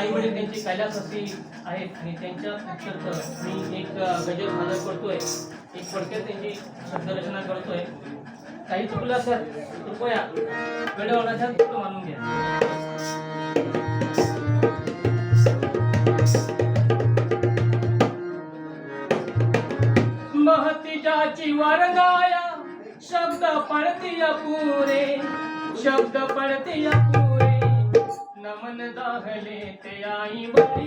आई वडील त्यांची कैलासवासी आहेत आणि त्यांच्या प्रित्यर्थ मी एक गजल सादर करतोय. एक पडक्यात त्यांची शब्दरचना करतोय. काही चुकलं असेल कृपया गडवण्याचा चुकलं मानून घ्या. महतीजाची वरगाया शब्द पडतीय पुरे. शब्द पडतीय पुरे नमन दाहले ते आई बळी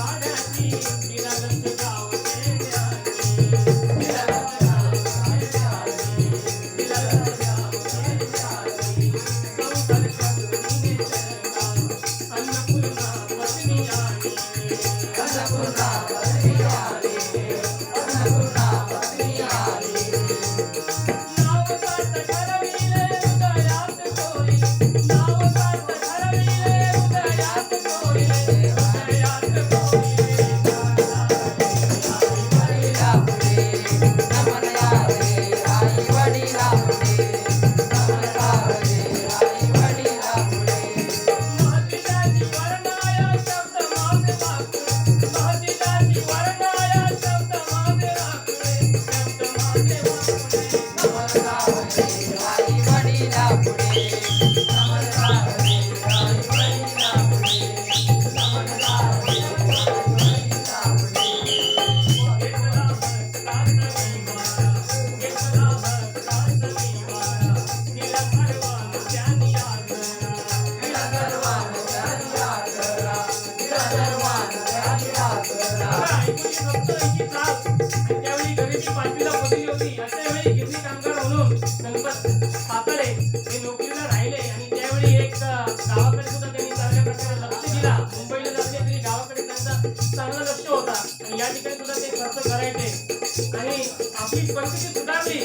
गरिबी पाचवीला पोहोचली होती. अशा वेळी गिरणी कामगार म्हणून गणपत पातळे हे नोकरीला राहिले आणि त्यावेळी एक गावाकडे सुद्धा त्यांनी चांगल्या प्रकारे लक्ष दिला. मुंबईला जाते तरी गावाकडे त्यांचा चांगला लक्ष होता. आणि या ठिकाणी सुद्धा ते खर्च करायचे. आणि आपली परिस्थिती सुधारली.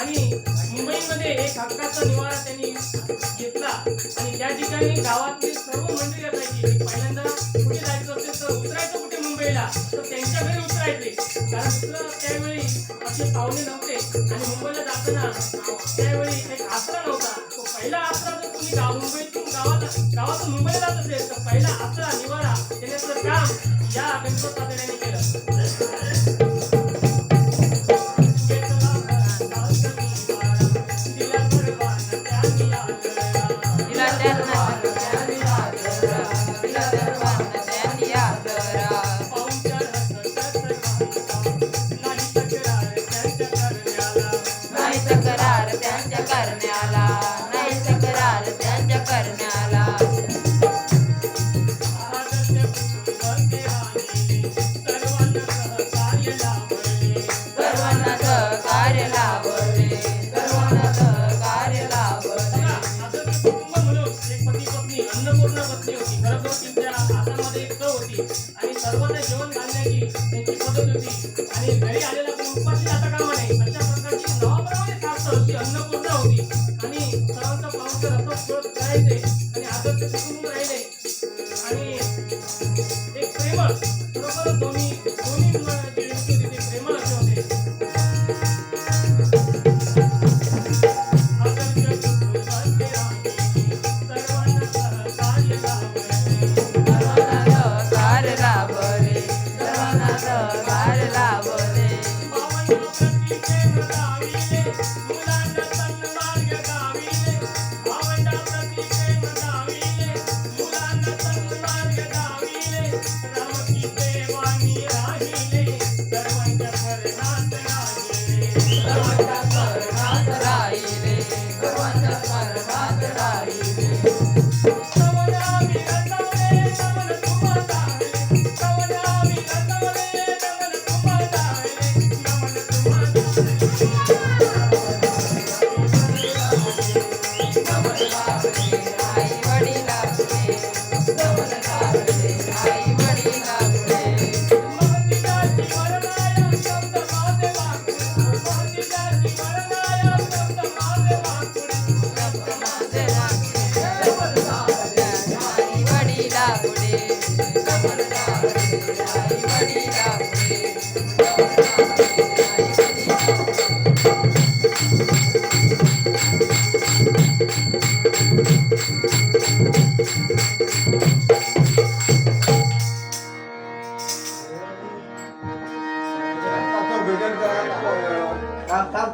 आणि मुंबईमध्ये एक हक्काचा निवारा त्यांनी घेतला. आणि त्या ठिकाणी गावातली सर्व मंडळी असायची. पहिल्यांदा कुठे जायचं असेल तर उतरायचं कुठे मुंबईला? तर त्यांच्या घरी उतरायचे. कारण त्यावेळी असे पावले नव्हते. आणि मुंबईला जाताना त्यावेळी एक आसरा नव्हता. तो पहिला आसरा जर तुम्ही गाव मुंबईतून गावात गावातून मुंबईला जात असेल तर पहिला आसरा निवारा देण्याचं काम या गणपत पातळ्यांनी केलं. सर्वांना जेवण घालण्याची त्यांची पद्धत होती. आणि घरी आलेला कोण उपाशी कामा अशा प्रकारची नावाप्रमाणे होती अन्नपूर्णा होती. आणि सर्वांचा करायचे. आणि आदर्श राहिले. आणि एक प्रेमळ सर्वात राई रे सर्वांच्या सर्वात राई रे.